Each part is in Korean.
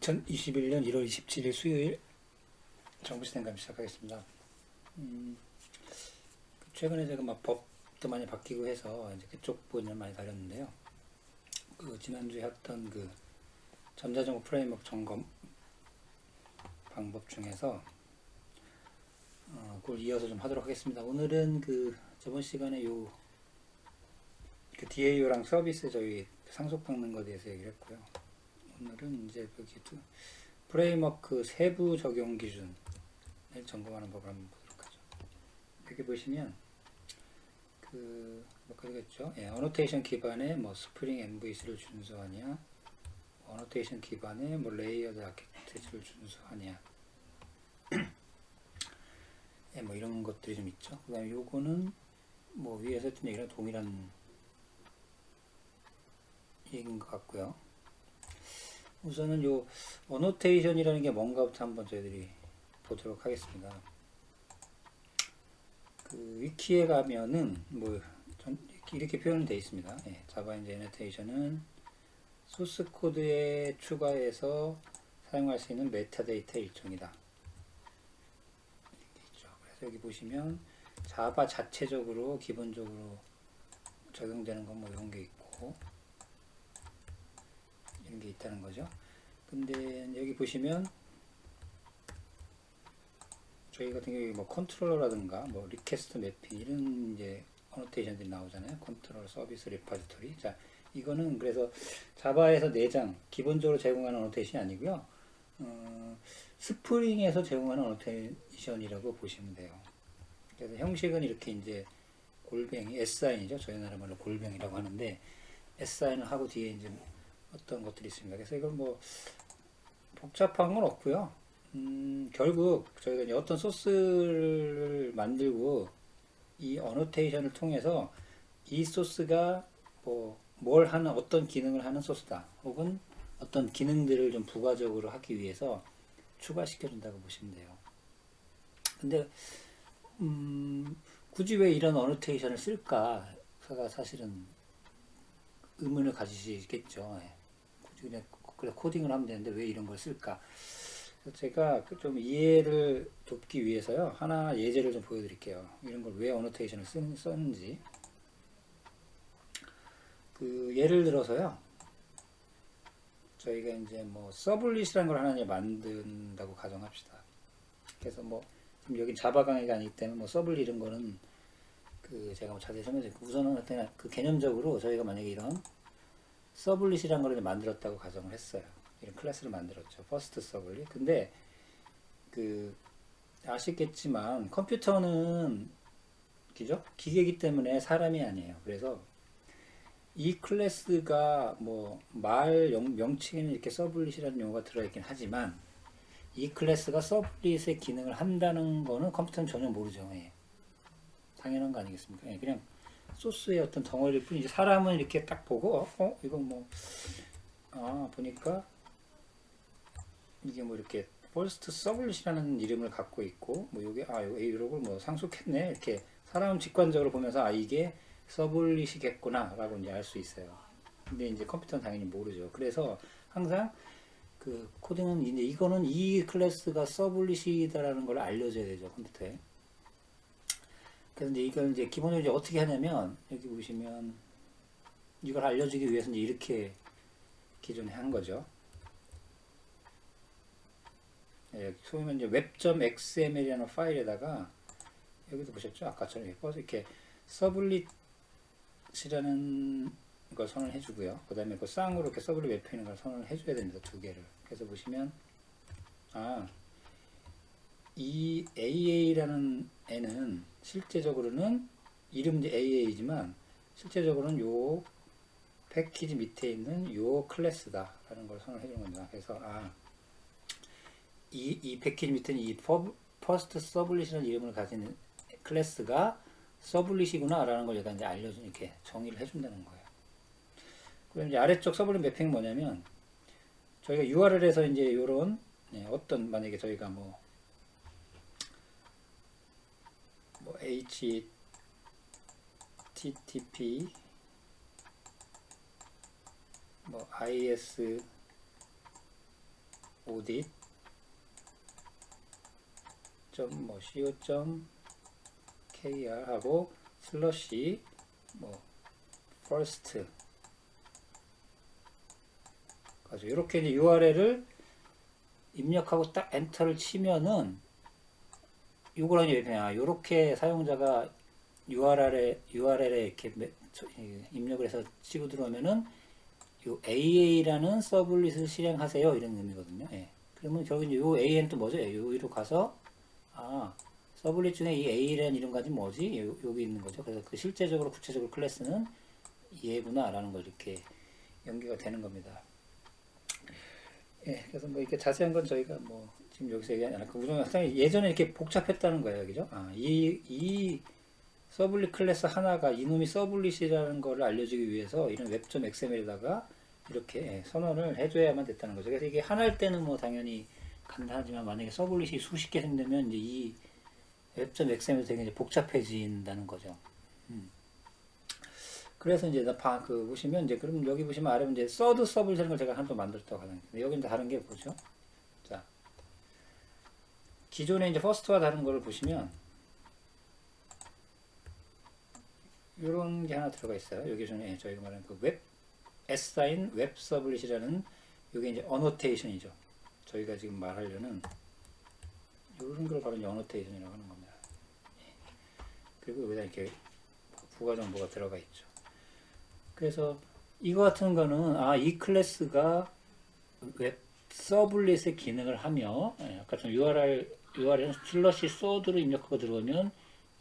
2021년 1월 27일 수요일 정부시생 감 시작하겠습니다. 음, 최근에 제가 막 법도 많이 바뀌고 해서 이제 그쪽 부분을 많이 다뤘는데요. 그 지난주에 했던 그 전자정보 프레임워크 점검 방법 중에서 어, 그걸 이어서 좀 하도록 하겠습니다. 오늘은 그 저번 시간에 요 그 DAO랑 서비스 저희 상속받는 것에 대해서 얘기를 했고요. 오늘은 이제 여기 두 프레임워크 세부 적용 기준을 점검하는 법을 한번 보도록 하죠. 여기 보시면 그몇 가지가 있죠. 예, 어노테이션 기반의 뭐 스프링 MVC를 준수하냐, 어노테이션 기반의 뭐 레이어드 아키텍처를 준수하냐, 예, 뭐 이런 것들이 좀 있죠. 그다음에 요거는 뭐 위에서 했던 얘기랑 동일한 얘기인 것 같고요. 우선은 요 어노테이션이라는 게 뭔가부터 한번 저희들이 보도록 하겠습니다. 그 위키에 가면은 뭐 전- 이렇게 표현이 되어 있습니다. 예, 자바 인제 어노테이션은 소스 코드에 추가해서 사용할 수 있는 메타데이터 일종이다. 그래서 여기 보시면 자바 자체적으로 기본적으로 적용되는 건 뭐 이런 게 있고 이런 게 있다는 거죠. 근데 여기 보시면 저희 같은 경우에 뭐 컨트롤러라든가 뭐 리퀘스트 매핑 이런 이제 어노테이션들이 나오잖아요. 컨트롤 서비스 리파지토리. 자, 이거는 그래서 자바에서 내장 기본적으로 제공하는 어노테이션이 아니고요. 어, 스프링에서 제공하는 어노테이션이라고 보시면 돼요. 그래서 형식은 이렇게 이제 골뱅이 S사인이죠. 저희 나라 말로 골뱅이라고 하는데 S사인을 하고 뒤에 이제 어떤 것들이 있습니다. 그래서 이건 뭐 복잡한 건 없고요. 음, 결국 저희가 어떤 소스를 만들고 이 어노테이션을 통해서 이 소스가 뭐 뭘 하는 어떤 기능을 하는 소스다. 혹은 어떤 기능들을 좀 부가적으로 하기 위해서 추가시켜 준다고 보시면 돼요. 근데 음, 굳이 왜 이런 어노테이션을 쓸까가 사실은 의문을 가지시겠죠. 예. 그냥 코딩을 하면 되는데 왜 이런 걸 쓸까? 제가 그좀 이해를 돕기 위해서요 하나 예제를 좀 보여드릴게요. 이런 걸 왜 어노테이션을 썼는지. 그 예를 들어서요. 저희가 이제 뭐 서블릿이라는 걸 하나 만든다고 가정합시다. 그래서 뭐 지금 여기 자바 강의가 아니기 때문에 뭐 서블릿 이런 거는 그 제가 뭐 자세히 설명드릴게요. 우선은 어떤 그 개념적으로 저희가 만약에 이런 서블릿이라는 걸 만들었다고 가정을 했어요. 이런 클래스를 만들었죠. 퍼스트 서블릿. 근데 그 아시겠지만 컴퓨터는 그죠? 기계이기 때문에 사람이 아니에요. 그래서 이 클래스가 뭐 말 명칭에는 이렇게 서블릿이라는 용어가 들어있긴 하지만 이 클래스가 서블릿의 기능을 한다는 거는 컴퓨터는 전혀 모르죠. 예. 당연한 거 아니겠습니까? 예, 그냥 소스의 어떤 덩어리일 뿐이지 사람은 이렇게 딱 보고 어, 어 이건 뭐 아 보니까 이게 뭐 이렇게 퍼스트 서블릿이라는 이름을 갖고 있고 뭐 요게 아 요거 이러고 뭐 상속했네 이렇게 사람은 직관적으로 보면서 아 이게 서블릿이겠구나 라고 이제 알 수 있어요. 근데 이제 컴퓨터는 당연히 모르죠. 그래서 항상 그 코딩은 이제 이거는 이 클래스가 서블릿이다라는 걸 알려줘야 되죠 컴퓨터에. 이제 이걸 이제 기본적으로 어떻게 하냐면 여기 보시면 이걸 알려주기 위해서는 이제 이렇게 기존에 한 거죠. 예, 소위 말해 이제 web.xml이라는 파일에다가 여기도 보셨죠? 아까처럼 이렇게 서블릿이라는 걸 선언을 해주고요. 그 다음에 그 쌍으로 이렇게 서블릿 웹페이는 걸 선언을 해줘야 됩니다. 두 개를. 그래서 보시면 아, 이 AA라는 애는 실제적으로는 이름 이제 AA지만 실제적으로는 요 패키지 밑에 있는 요 클래스다 라는 걸 선언을 해주는 겁니다. 그래서 아, 이, 이 패키지 밑에는 이 퍼스트 서블릿이라는 이름을 가진 클래스가 서블릿이구나 라는 걸 얘가 이제 알려준 이렇게 정의를 해준다는 거예요. 그럼 이제 아래쪽 서블릿 매핑은 뭐냐면 저희가 URL에서 이제 이런 어떤 만약에 저희가 뭐, 뭐 HTTP 뭐 IS audit 점뭐 co 점 kr 하고 슬러시 뭐 first 가지고 이렇게 이제 URL을 입력하고 딱 엔터를 치면은 요거랑 그냥 요렇게 사용자가 URL에 URL에 이렇게 입력을 해서 치고 들어오면은 요 AA라는 서블릿을 실행하세요 이런 의미거든요. 예. 그러면 결국 이제 요 AN 또 뭐죠? 예, 여기로 가서 아 서블릿 중에 이 A라는 이름까지 뭐지? 요, 여기 있는 거죠. 그래서 그 실제적으로 구체적으로 클래스는 얘구나라는 걸 이렇게 연계가 되는 겁니다. 예, 그래서 뭐 이렇게 자세한 건 저희가 뭐 지금 여기서 얘기하지 않았고 우선 상당히 예전에 이렇게 복잡했다는 거예요, 그죠? 아, 이, 이 서블릿 클래스 하나가 이놈이 서블릿이라는 거를 알려주기 위해서 이런 웹.xml에다가 이렇게 예, 선언을 해줘야만 됐다는 거죠. 그래서 이게 하나일 때는 뭐 당연히 간단하지만 만약에 서블릿이 수십 개 생기면 이제 이 웹.xml이 되게 이제 복잡해진다는 거죠. 음. 그래서 이제 나 봐, 그 보시면 이제 그럼 여기 보시면 아래 이제 서드 서블릿이라는 걸 제가 한 번 만들었다고 하는 근데 여기 이제 다른 게 뭐죠? 자 기존에 이제 퍼스트와 다른 거를 보시면 이런 게 하나 들어가 있어요. 여기 전에 저희가 말하는 그웹 S-sign 웹 서블릿이라는 이게 이제 어노테이션이죠. 저희가 지금 말하려는 이런 걸 바로 어노테이션이라고 하는 겁니다. 예. 그리고 여기다 이렇게 부가 정보가 들어가 있죠. 그래서 이거 같은 거는 아 이 클래스가 웹 서블릿의 기능을 하며 예, 아까 좀 URL URL 슬러시 소드로 입력하고 들어오면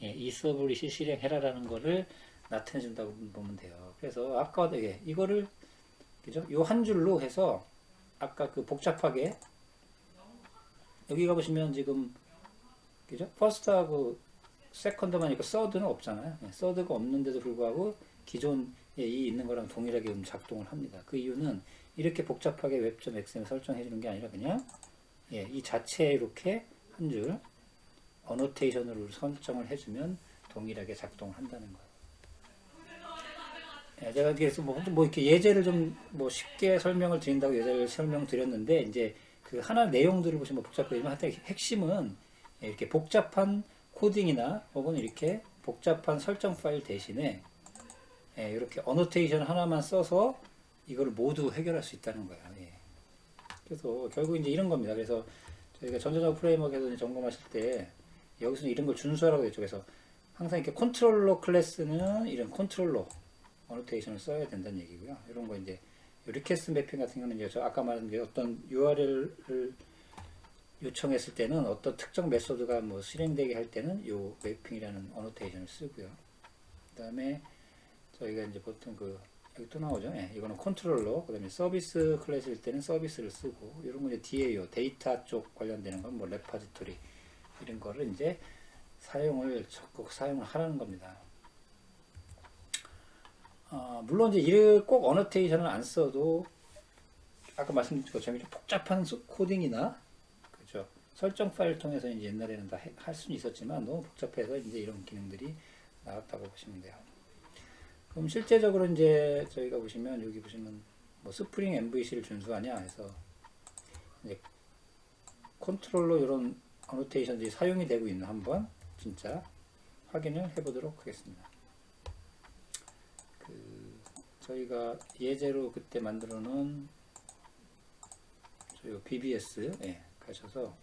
예, 이 서블릿이 실행해라라는 거를 나타내 준다고 보면 돼요. 그래서 아까 되게 이거를 그죠? 요 한 줄로 해서 아까 그 복잡하게 여기 가보시면 지금 그죠? 퍼스트하고 세컨드만 있고 서드는 없잖아요. 예, 서드가 없는데도 불구하고 기존에 이 있는 거랑 동일하게 음 작동을 합니다. 그 이유는 이렇게 복잡하게 웹.xm을 설정해 주는 게 아니라 그냥 예, 이 자체에 이렇게 한 줄 어노테이션으로 설정을 해주면 동일하게 작동을 한다는 거예요. 예, 제가 그래서 뭐, 뭐 이렇게 예제를 좀 뭐 쉽게 설명을 드린다고 예제를 설명드렸는데 이제 그 하나 내용들을 보시면 복잡하지만 하여튼 핵심은 예, 이렇게 복잡한 코딩이나 혹은 이렇게 복잡한 설정 파일 대신에 예, 이렇게 어노테이션 하나만 써서 이걸 모두 해결할 수 있다는 거예요. 예. 그래서 결국 이제 이런 겁니다. 그래서 저희가 전자적 프레임워크에서 점검하실 때 여기서는 이런 걸 준수하라고 했죠. 그래서 항상 이렇게 컨트롤러 클래스는 이런 컨트롤러 어노테이션을 써야 된다는 얘기고요. 이런 거 이제 리퀘스트 매핑 같은 경우는 이제 저 아까 말한 게 어떤 URL을 요청했을 때는 어떤 특정 메소드가 뭐 실행되게 할 때는 요 매핑이라는 어노테이션을 쓰고요. 그 다음에 저희가 이제 보통 그 여기 또 나오죠. 예, 이거는 컨트롤러, 그 다음에 서비스 클래스일 때는 서비스를 쓰고 이런 거 이제 DAO 데이터 쪽 관련되는 건 뭐 레파지토리 이런 거를 이제 사용을 적극 사용을 하라는 겁니다. 어, 물론 이제 이를 꼭 어노테이션을 안 써도 아까 말씀드린 것처럼 복잡한 소- 코딩이나 그죠 설정 파일 통해서 이제 옛날에는 다 할 수는 있었지만 너무 복잡해서 이제 이런 기능들이 나왔다고 보시면 돼요. 그럼 실제적으로 이제 저희가 보시면 여기 보시면 뭐 스프링 MVC를 준수하냐 해서 이제 컨트롤러 이런 어노테이션들이 사용이 되고 있는 한번 진짜 확인을 해보도록 하겠습니다. 그 저희가 예제로 그때 만들어 놓은 저희 BBS 에 가셔서?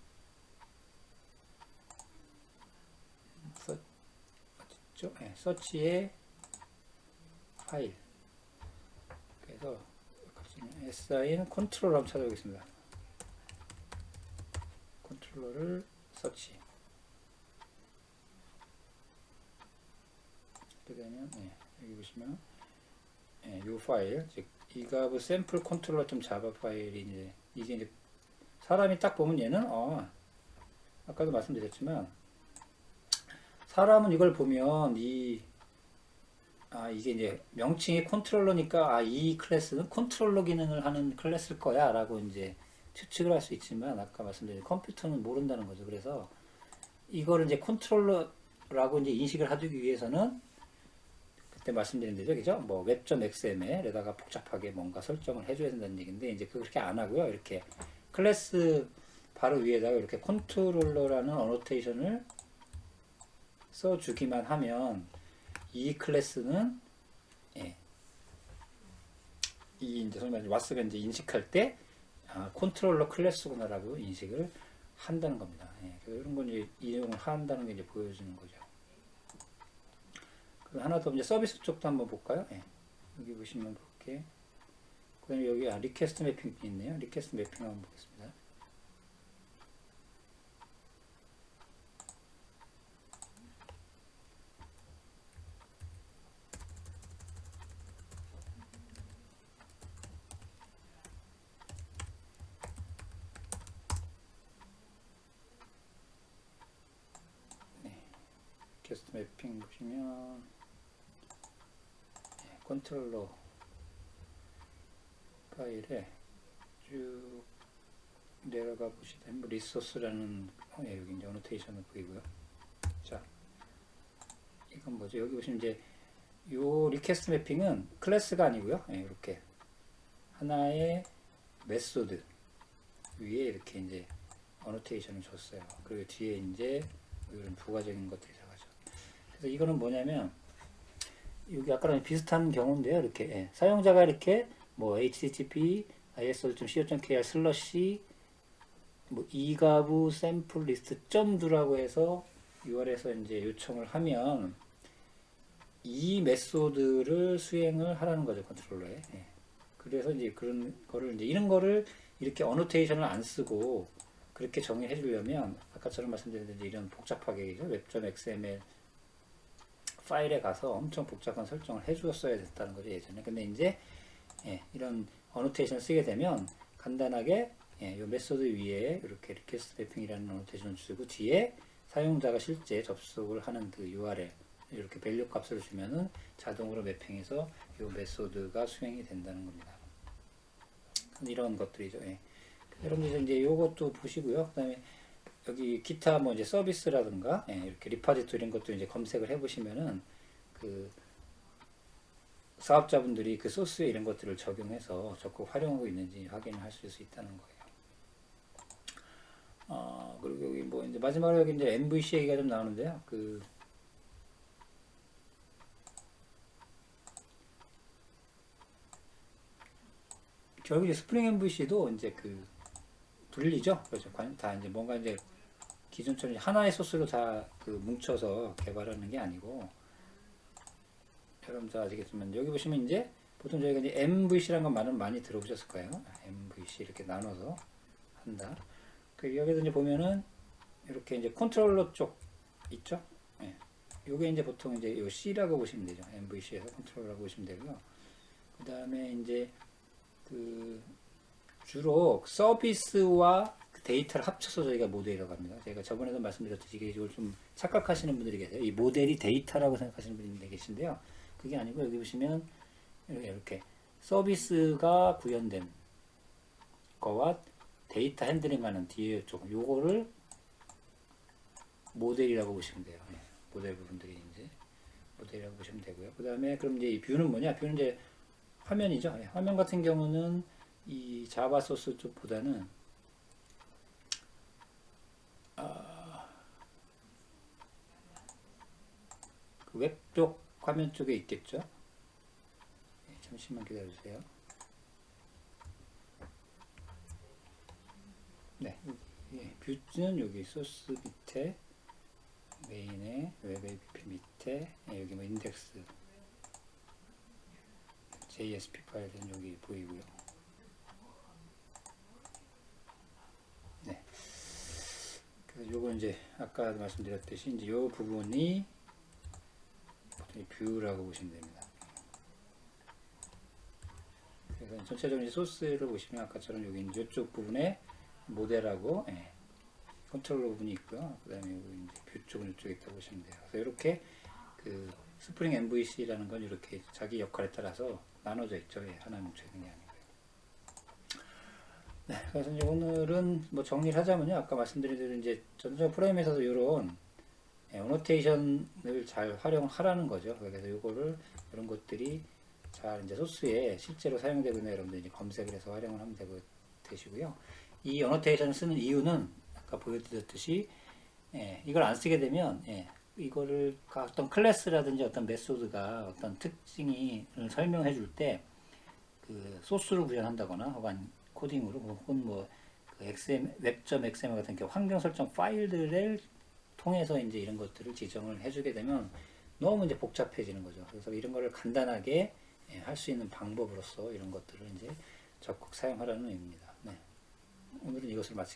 예, 서치에 파일 그래서 SI는 컨트롤 한번 찾아보겠습니다. 컨트롤러를 서치 이렇게 되면 예, 여기 보시면 예, 요 파일 즉 이가브 샘플 컨트롤러 좀 자바 파일이 이제 이게 이제 사람이 딱 보면 얘는 어 아까도 말씀드렸지만 사람은 이걸 보면 이 아, 이게 이제 명칭이 컨트롤러니까 아, 이 클래스는 컨트롤러 기능을 하는 클래스일 거야 라고 이제 추측을 할 수 있지만 아까 말씀드린 컴퓨터는 모른다는 거죠. 그래서 이거를 이제 컨트롤러라고 이제 인식을 하기 위해서는 그때 말씀드린 대로 그죠? 뭐 웹.xml에다가 복잡하게 뭔가 설정을 해줘야 된다는 얘기인데 이제 그렇게 안 하고요. 이렇게 클래스 바로 위에다가 이렇게 컨트롤러라는 어노테이션을 써주기만 하면 이 클래스는 예, 이 이제 말해 왓스가 이제 인식할 때 아, 컨트롤러 클래스구나라고 인식을 한다는 겁니다. 예, 이런 건 이제 이용을 한다는 게 이제 보여주는 거죠. 하나 더 이제 서비스 쪽도 한번 볼까요? 예, 여기 보시면 볼게. 그다음에 여기 아, 리퀘스트 매핑이 있네요. 리퀘스트 매핑 한번 보겠습니다. 퀘스트 매핑 보시면 예, 컨트롤러 파일에 쭉 내려가 보시면 뭐 리소스라는 어, 예, 여기 이제 어노테이션을 보이고요. 자, 이건 뭐죠? 여기 보시면 이제 요 리퀘스트 매핑은 클래스가 아니고요. 예, 이렇게 하나의 메소드 위에 이렇게 이제 어노테이션을 줬어요. 그리고 뒤에 이제 이런 부가적인 것들이. 그래서 이거는 뭐냐면 여기 아까랑 비슷한 경우인데요. 이렇게 예, 사용자가 이렇게 뭐 http iso.co.kr 슬러시 뭐 이가부 샘플 리스트 .do라고 해서 UR에서 이제 요청을 하면 이 메소드를 수행을 하라는 거죠 컨트롤러에. 예. 그래서 이제 그런 거를 이제 이런 거를 이렇게 어노테이션을 안 쓰고 그렇게 정의해 주려면 아까처럼 말씀드렸는데 이런 복잡하게 웹.xml 파일에 가서 엄청 복잡한 설정을 해 주었어야 됐다는 거죠 예전에. 근데 이제 예, 이런 어노테이션을 쓰게 되면 간단하게 예, 이 메소드 위에 이렇게 리퀘스트 매핑이라는 어노테이션을 주고 뒤에 사용자가 실제 접속을 하는 그 URL 이렇게 밸류 값을 주면은 자동으로 매핑해서 이 메소드가 수행이 된다는 겁니다. 이런 것들이죠. 예. 여러분들 이제 이것도 보시고요. 그 다음에 여기 기타 뭐 이제 서비스라든가 예, 이렇게 리파지토 이런 것도 이제 검색을 해보시면은 그 사업자분들이 그 소스에 이런 것들을 적용해서 적극 활용하고 있는지 확인을 하실 수 있다는 거예요. 어, 그리고 여기 뭐 이제 마지막으로 여기 이제 MVC 얘기가 좀 나오는데요. 그 결국 이제 스프링 MVC도 이제 그 분리죠. 그렇죠. 관- 다 이제 뭔가 이제 기존처럼 하나의 소스로 다 그 뭉쳐서 개발하는 게 아니고 여러분들 아시겠지만 여기 보시면 이제 보통 저희가 이제 MVC라는 건 많은 많이 들어보셨을 거예요. MVC 이렇게 나눠서 한다. 그 여기서 이제 보면은 이렇게 이제 컨트롤러 쪽 있죠. 예. 요게 이제 보통 이제 요 C라고 보시면 되죠. MVC에서 컨트롤러라고 보시면 되고요. 그 다음에 이제 그 주로 서비스와 그 데이터를 합쳐서 저희가 모델이라고 합니다. 제가 저번에도 말씀드렸듯이 이게 이걸 좀 착각하시는 분들이 계세요. 이 모델이 데이터라고 생각하시는 분들이 계신데요. 그게 아니고 여기 보시면 이렇게, 이렇게 서비스가 구현된 거와 데이터 핸들링하는 뒤에 쪽 요거를 모델이라고 보시면 돼요. 예, 모델 부분들이 이제 모델이라고 보시면 되고요. 그 다음에 그럼 이제 이 뷰는 뭐냐? 뷰는 이제 화면이죠. 예, 화면 같은 경우는 이 자바 소스 쪽보다는 그 웹쪽 화면 쪽에 있겠죠. 예, 잠시만 기다려주세요. 네, 예, 뷰는 여기 소스 밑에 메인에 웹 APP 밑에 예, 여기 뭐 인덱스 JSP 파일은 여기 보이고요. 네. 그래서 요거 이제 아까 말씀드렸듯이 이제 요 부분이 뷰라고 보시면 됩니다. 그래서 전체적인 소스를 보시면 아까처럼 여기 이쪽 부분에 모델하고 예, 컨트롤러 부분이 있고요. 그 다음에 이제 뷰 쪽은 이쪽에 있다고 보시면 돼요. 그래서 이렇게 그 스프링 MVC라는 건 이렇게 자기 역할에 따라서 나눠져 있죠. 예, 하나 뭉쳐 있는 게 아니고요. 네, 그래서 이제 오늘은 뭐 정리를 하자면요. 아까 말씀드린 대로 이제 전자 프레임에서도 이런 예, 어노테이션을 잘 활용하라는 거죠. 그래서 이거를 이런 것들이 잘 이제 소스에 실제로 사용되고 있는 여러분들 이제 검색을 해서 활용을 하면 되고 되시고요. 이 어노테이션을 쓰는 이유는 아까 보여드렸듯이 예, 이걸 안 쓰게 되면 예, 이거를 가- 어떤 클래스라든지 어떤 메소드가 어떤 특징이 설명해 줄 때 그 소스를 구현한다거나 혹은 코딩으로 혹은 뭐그 XM 웹.xml 같은 게 환경 설정 파일들을 통해서 이제 이런 것들을 지정을 해주게 되면 너무 이제 복잡해지는 거죠. 그래서 이런 거를 간단하게 예, 할수 있는 방법으로서 이런 것들을 이제 적극 사용하라는 의미입니다. 네. 오늘은 이것을 마치겠습니다.